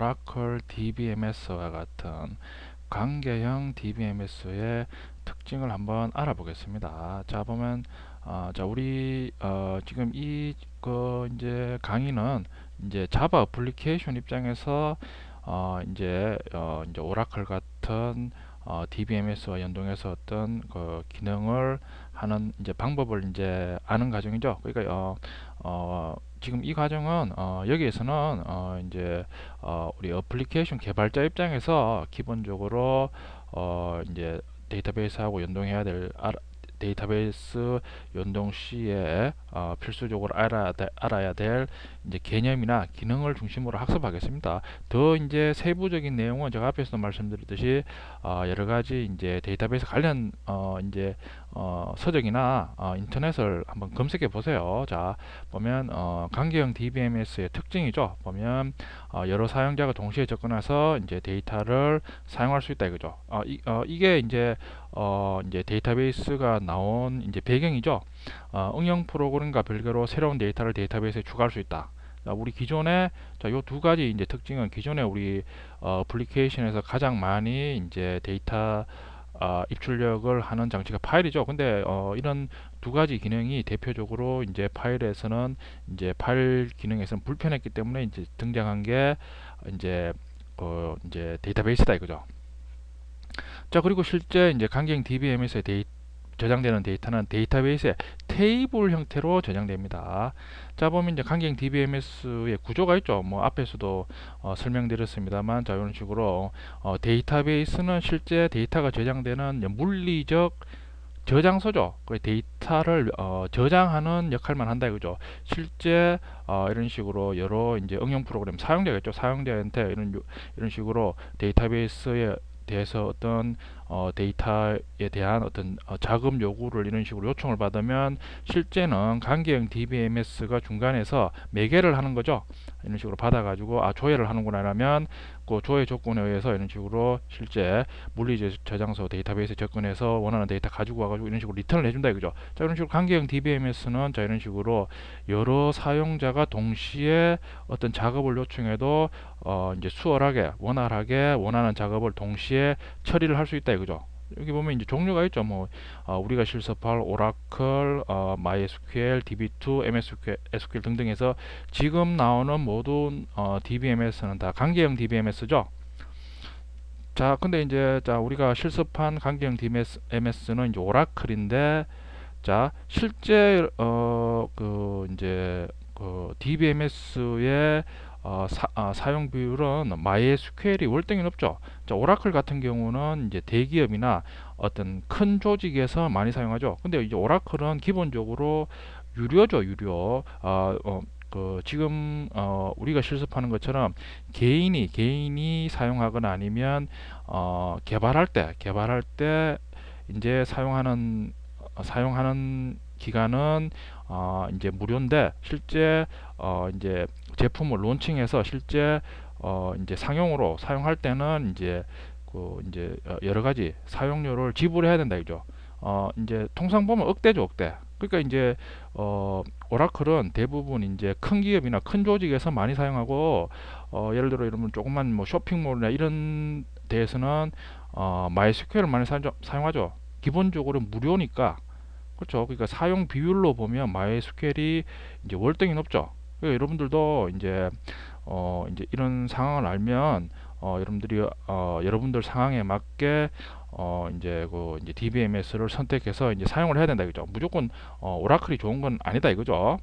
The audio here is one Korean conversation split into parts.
오라클 DBMS와 같은 관계형 DBMS의 특징을 한번 알아보겠습니다. 자 보면 어, 자 우리 어, 지금 이 그 이제 강의는 이제 자바 어플리케이션 입장에서 어, 이제 어, 이제 오라클 같은 어, DBMS와 연동해서 어떤 그 기능을 하는 이제 방법을 이제 아는 과정이죠. 그러니까 어, 어, 지금 이 과정은 어, 여기에서는 어, 이제 어, 우리 어플리케이션 개발자 입장에서 기본적으로 어, 이제 데이터베이스하고 연동해야 될 데이터베이스 연동 시에 어, 필수적으로 알아야, 되, 알아야 될 이제 개념이나 기능을 중심으로 학습하겠습니다. 더 이제 세부적인 내용은 제가 앞에서도 말씀드렸듯이 어, 여러 가지 이제 데이터베이스 관련 어, 이제 어, 서적이나 어, 인터넷을 한번 검색해 보세요. 자 보면 어, 관계형 DBMS의 특징이죠. 보면 어, 여러 사용자가 동시에 접근해서 이제 데이터를 사용할 수 있다 이거죠. 어, 이, 어, 이게 이제 어, 이제 데이터베이스가 나온 이제 배경이죠. 어, 응용 프로그램과 별개로 새로운 데이터를 데이터베이스에 추가할 수 있다. 자, 우리 기존에 요두 가지 이제 특징은 기존에 우리 어, 애플리케이션에서 가장 많이 이제 데이터 어, 입출력을 하는 장치가 파일이죠. 근데 어, 이런 두 가지 기능이 대표적으로 이제 파일에서는 이제 파일 기능에서는 불편했기 때문에 이제 등장한 게 이제 어, 이제 데이터베이스다 이거죠. 자 그리고 실제 이제 강경 DBMS의 데이, 저장되는 데이터는 데이터베이스의 테이블 형태로 저장됩니다. 자 보면 이제 강경 DBMS의 구조가 있죠. 뭐 앞에서도 어, 설명드렸습니다만 자 이런 식으로 어, 데이터베이스는 실제 데이터가 저장되는 물리적 저장소죠. 그 데이터를 어, 저장하는 역할만 한다 이거죠. 실제 어, 이런 식으로 여러 이제 응용 프로그램 사용자겠죠. 사용자한테 이런 이런 식으로 데이터베이스에 대해서 어떤 어, 데이터에 대한 어떤 어, 자금 요구를 이런 식으로 요청을 받으면 실제는 관계형 DBMS가 중간에서 매개를 하는 거죠. 이런 식으로 받아가지고 아 조회를 하는구나 라면 그 조회 조건에 의해서 이런 식으로 실제 물리 저장소 데이터베이스에 접근해서 원하는 데이터 가지고 와가지고 이런 식으로 리턴을 해준다 이거죠. 자 이런 식으로 관계형 DBMS는 자 이런 식으로 여러 사용자가 동시에 어떤 작업을 요청해도 어 이제 수월하게 원활하게 원하는 작업을 동시에 처리를 할 수 있다 이거죠. 여기 보면 이제 종류가 있죠. 뭐 어, 우리가 실습할 오라클, 어, MySQL, DB2, MSQL SQL 등등에서 지금 나오는 모든 어, DBMS는 다 관계형 DBMS죠. 자, 근데 이제 자 우리가 실습한 관계형 DBMS는 이제 오라클인데 자 실제 어 그 이제 그 DBMS의 어, 사, 아, 사용 비율은 MySQL이 월등히 높죠. 자, 오라클 같은 경우는 이제 대기업이나 어떤 큰 조직에서 많이 사용하죠. 근데 이제 오라클은 기본적으로 유료죠, 유료. 어, 어, 그 지금 어, 우리가 실습하는 것처럼 개인이 개인이 사용하거나 아니면 어, 개발할 때 개발할 때 이제 사용하는 어, 사용하는 기간은 어, 이제 무료인데 실제 어, 이제 제품을 론칭해서 실제 어, 이제 상용으로 사용할 때는 이제 그 이제 어, 여러 가지 사용료를 지불해야 된다 이죠. 어, 이제 통상 보면 억대죠 억대. 그러니까 이제 어, 오라클은 대부분 이제 큰 기업이나 큰 조직에서 많이 사용하고 어, 예를 들어 이러면 조금만 뭐 쇼핑몰이나 이런 데에서는 어, 마이스퀘어를 많이 사용, 하죠 기본적으로 무료니까 그렇죠. 그러니까 사용 비율로 보면 마이스퀘어이 이제 월등히 높죠. 그러니까 여러분들도 이제 어 이제 이런 상황을 알면 어 여러분들이 어 여러분들 상황에 맞게 어 이제 그 이제 DBMS를 선택해서 이제 사용을 해야 된다 이거죠. 무조건 어 오라클이 좋은 건 아니다 이거죠.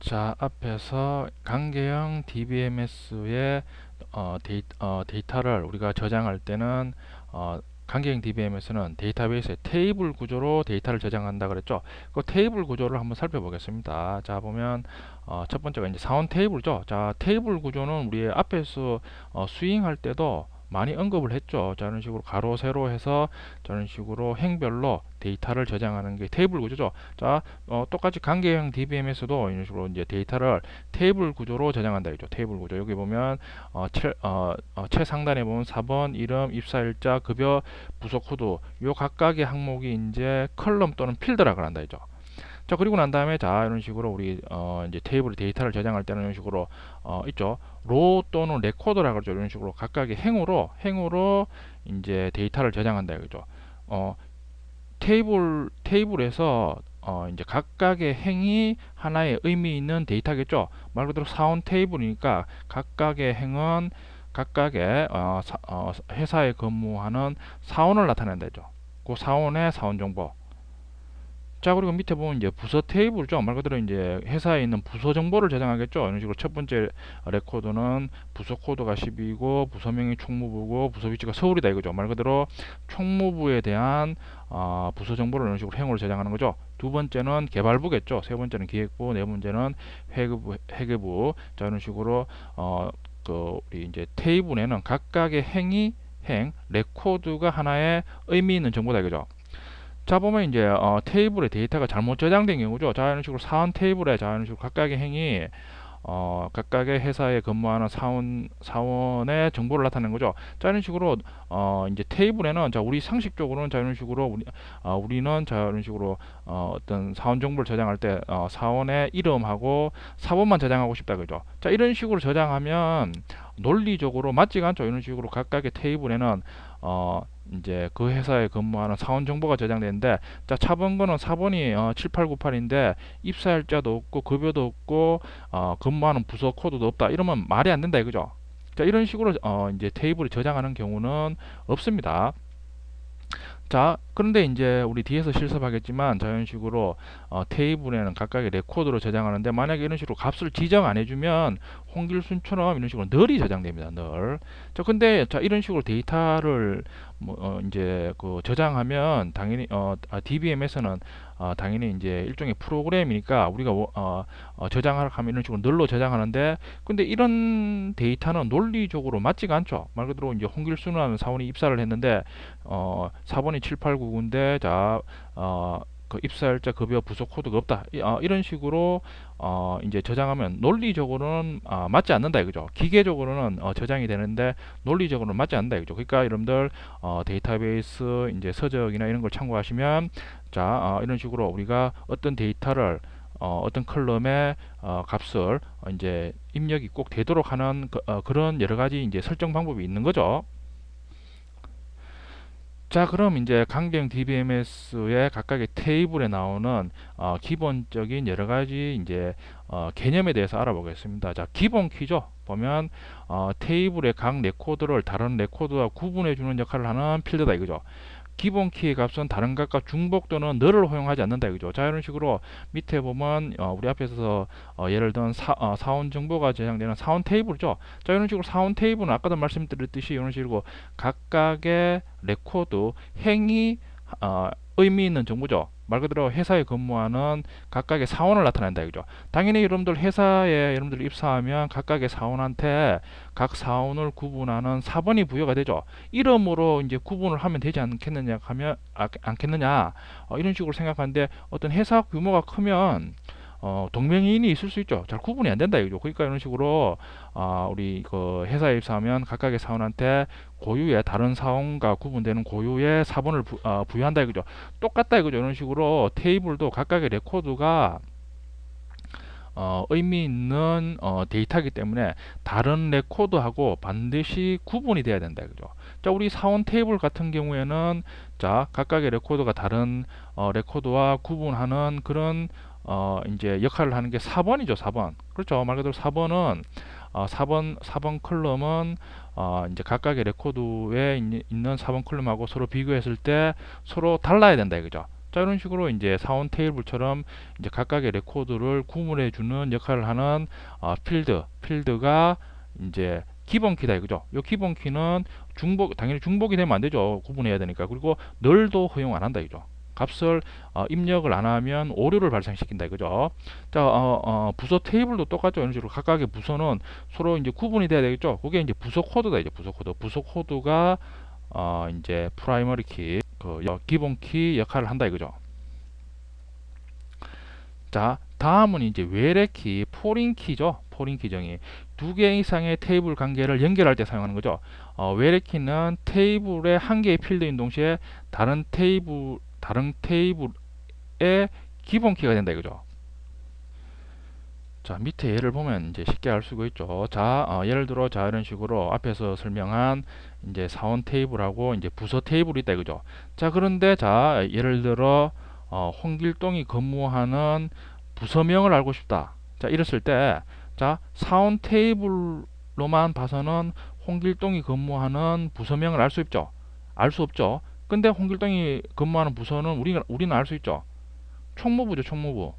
자 앞에서 관계형 DBMS의 어, 데이, 어, 데이터를 우리가 저장할 때는 어, 관계형 DBMS는 데이터베이스의 테이블 구조로 데이터를 저장한다 그랬죠. 그 테이블 구조를 한번 살펴보겠습니다. 자 보면 어, 첫 번째가 이제 사원 테이블이죠. 자 테이블 구조는 우리 앞에서 어, 스윙할 때도 많이 언급을 했죠. 저런 식으로 가로 세로 해서 저런 식으로 행별로 데이터를 저장하는 게 테이블 구조죠. 자, 어, 똑같이 관계형 DBM에서도 이런 식으로 이제 데이터를 테이블 구조로 저장한다 이죠. 테이블 구조. 여기 보면 어, 최, 어, 어, 최상단에 보면 4번 이름, 입사 일자, 급여, 부서 코드 요 각각의 항목이 이제 컬럼 또는 필드라고 한다 이죠. 자 그리고 난 다음에 자 이런 식으로 우리 어 이제 테이블 데이터를 저장할 때는 이런 식으로 어 있죠 로 또는 레코더라 그러죠. 이런 식으로 각각의 행으로 행으로 이제 데이터를 저장한다 이거죠. 어, 테이블 테이블에서 어, 이제 각각의 행이 하나의 의미 있는 데이터겠죠. 말 그대로 사원 테이블이니까 각각의 행은 각각의 어, 사, 어, 회사에 근무하는 사원을 나타낸다죠. 그 사원의 사원 정보. 자 그리고 밑에 보면 이제 부서 테이블죠 말 그대로 이제 회사에 있는 부서 정보를 저장하겠죠. 이런 식으로 첫 번째 레코드는 부서 코드가 12고 부서명이 총무부고 부서 위치가 서울이다 이거죠. 말 그대로 총무부에 대한 어, 부서 정보를 이런 식으로 행으로 저장하는 거죠. 두 번째는 개발부겠죠. 세 번째는 기획부 네 번째는 회계부 회계부. 자 이런 식으로 어, 그 우리 이제 테이블에는 각각의 행위 행 레코드가 하나의 의미 있는 정보다 이거죠 자 보면 이제 어, 테이블에 데이터가 잘못 저장된 경우죠. 자 이런 식으로 사원 테이블에 자 이런 식으로 각각의 행이 어, 각각의 회사에 근무하는 사원 사원의 정보를 나타내는 거죠. 자 이런 식으로 어, 이제 테이블에는 자 우리 상식적으로는 자 이런 식으로 우리 어, 우리는 자 이런 식으로 어, 어떤 사원 정보를 저장할 때 어, 사원의 이름하고 사본만 저장하고 싶다 그죠. 자 이런 식으로 저장하면 논리적으로 맞지가 않죠. 이런 식으로 각각의 테이블에는 어, 이제 그 회사에 근무하는 사원 정보가 저장되는데 자 차번거는 사번이 어, 7898인데 입사일자도 없고 급여도 없고 어, 근무하는 부서 코드도 없다. 이러면 말이 안 된다 이거죠? 자 이런 식으로 어, 이제 테이블을 저장하는 경우는 없습니다. 자 그런데 이제 우리 뒤에서 실습하겠지만 자이런 식으로 어, 테이블에는 각각의 레코드로 저장하는데 만약에 이런 식으로 값을 지정 안 해주면 홍길순처럼 이런 식으로 널이 저장됩니다 널. 자 근데 자 이런 식으로 데이터를 뭐 어, 이제 그 저장하면 당연히 어, 아, DBM에서는 어, 당연히 이제 일종의 프로그램이니까 우리가 어, 어, 저장하면 이런 식으로 널로 저장하는데 근데 이런 데이터는 논리적으로 맞지가 않죠. 말 그대로 이제 홍길순이라는 사원이 입사를 했는데 어, 4번이 789인데 자 어, 그 입사일자 급여 부속 코드가 없다. 이, 어, 런 식으로 어, 이제 저장하면 논리적으로는 어, 맞지 않는다 이거죠. 기계적으로는 어, 저장이 되는데 논리적으로는 맞지 않는다 이거죠. 그러니까 여러분들 어, 데이터베이스 이제 서적이나 이런 걸 참고하시면 자 어, 이런 식으로 우리가 어떤 데이터를 어, 어떤 컬럼의 어, 값을 어, 이제 입력이 꼭 되도록 하는 그, 어, 그런 여러 가지 이제 설정 방법이 있는 거죠. 자 그럼 이제 강경 DBMS의 각각의 테이블에 나오는 어, 기본적인 여러 가지 이제 어, 개념에 대해서 알아보겠습니다. 자 기본 키죠. 보면 어, 테이블의 각 레코드를 다른 레코드와 구분해 주는 역할을 하는 필드다 이거죠. 기본 키의 값은 다른 값과 중복 또는 늘을 허용하지 않는다 이거죠. 자 이런 식으로 밑에 보면 어, 우리 앞에서 어, 예를 든 사, 어, 사원 정보가 저장되는 사원 테이블이죠. 자 이런 식으로 사원 테이블은 아까도 말씀드렸듯이 이런 식으로 각각의 레코드 행위 어, 의미 있는 정보죠. 말 그대로 회사에 근무하는 각각의 사원을 나타낸다 이거죠. 당연히 여러분들 회사에 여러분들 입사하면 각각의 사원한테 각 사원을 구분하는 사번이 부여가 되죠. 이름으로 이제 구분을 하면 되지 않겠느냐 하면 아, 않겠느냐 어, 이런 식으로 생각하는데 어떤 회사 규모가 크면 어, 동명이인이 있을 수 있죠. 잘 구분이 안 된다 이거죠. 그러니까 이런 식으로 어, 우리 그 회사에 입사하면 각각의 사원한테 고유의 다른 사원과 구분되는 고유의 사본을 부, 어, 부여한다 이거죠. 똑같다 이거죠. 이런 식으로 테이블도 각각의 레코드가 어, 의미 있는 어, 데이터이기 때문에 다른 레코드하고 반드시 구분이 돼야 된다 그죠 자 우리 사원 테이블 같은 경우에는 자 각각의 레코드가 다른 어, 레코드와 구분하는 그런 어, 이제 역할을 하는 게 4번이죠, 4번. 그렇죠. 말 그대로 4번은 어, 4번 4번 컬럼은 어, 이제 각각의 레코드에 있는 4번 컬럼하고 서로 비교했을 때 서로 달라야 된다 이거죠. 자 이런 식으로 이제 사원 테이블처럼 이제 각각의 레코드를 구분해 주는 역할을 하는 어, 필드 필드가 이제 기본 키다 이거죠. 이 기본 키는 중복 당연히 중복이 되면 안 되죠. 구분해야 되니까. 그리고 널도 허용 안 한다 이죠. 값을 어, 입력을 안 하면 오류를 발생시킨다 이거죠. 자, 어, 어, 부서 테이블도 똑같죠. 이런 식으로 각각의 부서는 서로 이제 구분이 돼야 되겠죠. 그게 이제 부서 코드다 이제 부서 코드. 부서 코드가 어, 이제 프라이머리 키, 그 기본 키 역할을 한다 이거죠. 자, 다음은 이제 외래 키, 포린 키죠. 포린 키정의 두개 이상의 테이블 관계를 연결할 때 사용하는 거죠. 어, 외래 키는 테이블의 한 개의 필드인 동시에 다른 테이블 다른 테이블의 기본 키가 된다 이거죠. 자 밑에 예를 보면 이제 쉽게 알 수가 있죠. 자 어, 예를 들어 자 이런 식으로 앞에서 설명한 이제 사원 테이블하고 이제 부서 테이블이 있다 이거죠. 자 그런데 자 예를 들어 어, 홍길동이 근무하는 부서명을 알고 싶다. 자 이랬을 때 자 사원 테이블로만 봐서는 홍길동이 근무하는 부서명을 알 수 있죠. 알 수 없죠. 근데 홍길동이 근무하는 부서는 우리가 우리는 알 수 있죠. 총무부죠, 총무부.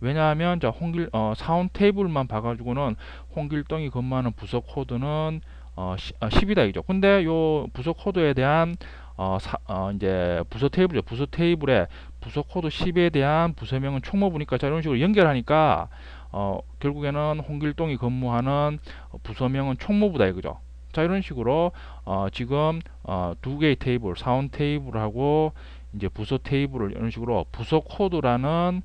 왜냐하면 자 홍길 어, 사원 테이블만 봐가지고는 홍길동이 근무하는 부서 코드는 어, 시, 어, 10이다 이죠. 근데 요 부서 코드에 대한 어, 사, 어, 이제 부서 테이블이죠. 부서 테이블에 부서 코드 10에 대한 부서명은 총무부니까 자 이런 식으로 연결하니까 어, 결국에는 홍길동이 근무하는 부서명은 총무부다 이거죠. 자 이런 식으로 어, 지금 어, 두 개의 테이블 사원 테이블하고 이제 부서 테이블을 이런 식으로 부서 코드라는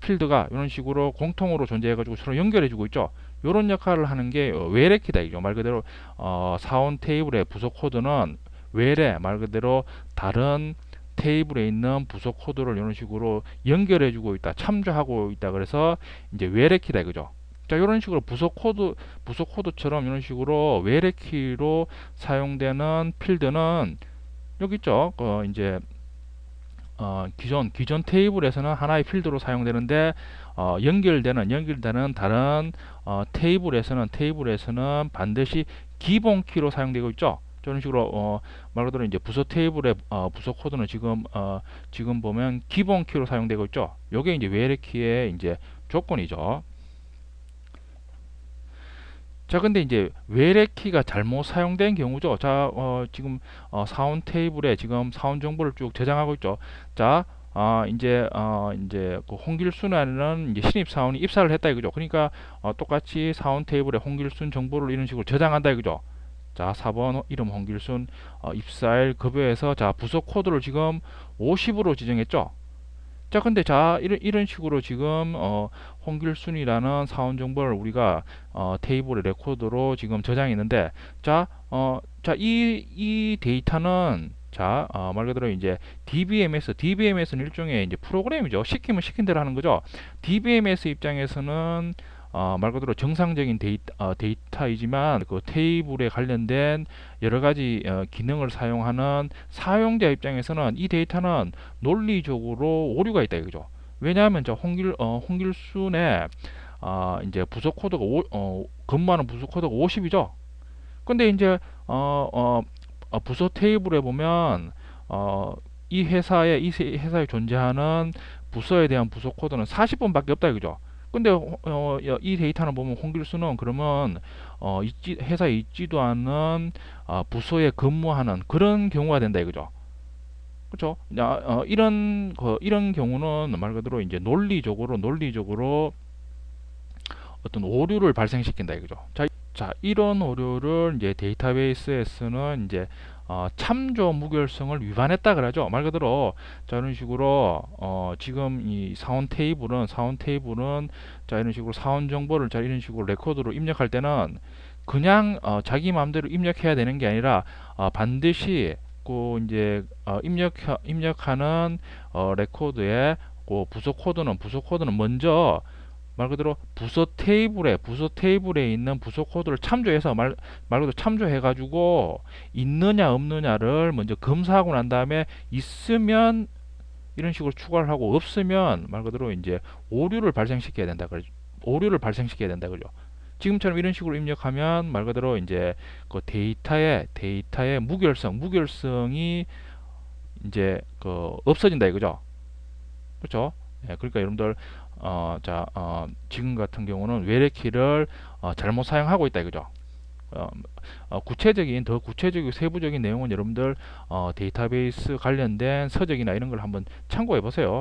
필드가 이런 식으로 공통으로 존재해 가지고 서로 연결해 주고 있죠. 이런 역할을 하는 게 어, 외래키다 이죠. 말 그대로 어, 사원 테이블의 부서 코드는 외래 말 그대로 다른 테이블에 있는 부서 코드를 이런 식으로 연결해 주고 있다, 참조하고 있다. 그래서 이제 외래키다 이거죠. 자 이런 식으로 부서 코드 부서 코드처럼 이런 식으로 외래키로 사용되는 필드는 여기 있죠. 어, 이제 어, 기존 기존 테이블에서는 하나의 필드로 사용되는데 어, 연결되는 연결되는 다른 어, 테이블에서는 테이블에서는 반드시 기본 키로 사용되고 있죠. 이런 식으로 어, 말 그대로 이제 부서 테이블의 어, 부서 코드는 지금 어, 지금 보면 기본 키로 사용되고 있죠. 요게 이제 외래 키의 이제 조건이죠. 자 근데 이제 외래 키가 잘못 사용된 경우죠 자 어, 지금 어, 사원 테이블에 지금 사원 정보를 쭉 저장하고 있죠 자 아, 이제, 어, 이제, 그 홍길순에는 이제 신입 사원이 입사를 했다 이거죠. 그러니까, 어, 똑같이 사원 테이블에 홍길순 정보를 이런 식으로 저장한다 이거죠. 자, 4번 이름 홍길순, 어, 입사일 급여에서, 자, 부서 코드를 지금 50으로 지정했죠. 자, 근데 자, 이런, 이런 식으로 지금, 어, 홍길순이라는 사원 정보를 우리가, 어, 테이블의 레코드로 지금 저장했는데, 자, 어, 자, 이, 이 데이터는, 자, 어, 말 그대로 이제 DBMS, DBMS는 일종의 이제 프로그램이죠. 시키면 시킨 대로 하는 거죠. DBMS 입장에서는 어, 말 그대로 정상적인 데이터, 어, 데이터이지만 그 테이블에 관련된 여러 가지 어, 기능을 사용하는 사용자 입장에서는 이 데이터는 논리적으로 오류가 있다 이거죠. 왜냐하면 저 홍길 어, 홍길순의 어, 이제 부서 코드가 오, 어, 근무하는 부서 코드가 50이죠. 근데 이제 어, 어, 어, 부서 테이블에 보면 어, 이 회사에 이 회사에 존재하는 부서에 대한 부서 코드는 40번밖에 없다 이거죠. 근데 어, 이 데이터는 보면 홍길수는 그러면 어, 있지, 회사에 있지도 않은 어, 부서에 근무하는 그런 경우가 된다 이거죠. 그렇죠? 어, 이런 그, 이런 경우는 말 그대로 이제 논리적으로 논리적으로 어떤 오류를 발생시킨다 이거죠. 자, 자 이런 오류를 이제 데이터베이스에서는 이제 어, 참조 무결성을 위반했다 그러죠. 말 그대로 자 이런 식으로 어, 지금 이 사원 테이블은 사원 테이블은 자 이런 식으로 사원 정보를 자 이런 식으로 레코드로 입력할 때는 그냥 어, 자기 마음대로 입력해야 되는 게 아니라 어, 반드시 그 이제 어, 입력 입력하는 어, 레코드에 그 부서 코드는 부서 코드는 먼저 말 그대로 부서 테이블에 부서 테이블에 있는 부서 코드를 참조해서 말, 말 그대로 참조해 가지고 있느냐 없느냐를 먼저 검사하고 난 다음에 있으면 이런 식으로 추가를 하고 없으면 말 그대로 이제 오류를 발생시켜야 된다 그러죠. 오류를 발생시켜야 된다 그죠. 지금처럼 이런 식으로 입력하면 말 그대로 이제 그 데이터의 데이터의 무결성 무결성이 이제 그 없어진다 이거죠. 그렇죠? 예, 그러니까 여러분들 어, 자, 어, 지금 같은 경우는 외래키를 어, 잘못 사용하고 있다 이거죠. 어, 어, 구체적인 더 구체적이고 세부적인 내용은 여러분들 어, 데이터베이스 관련된 서적이나 이런 걸 한번 참고해 보세요.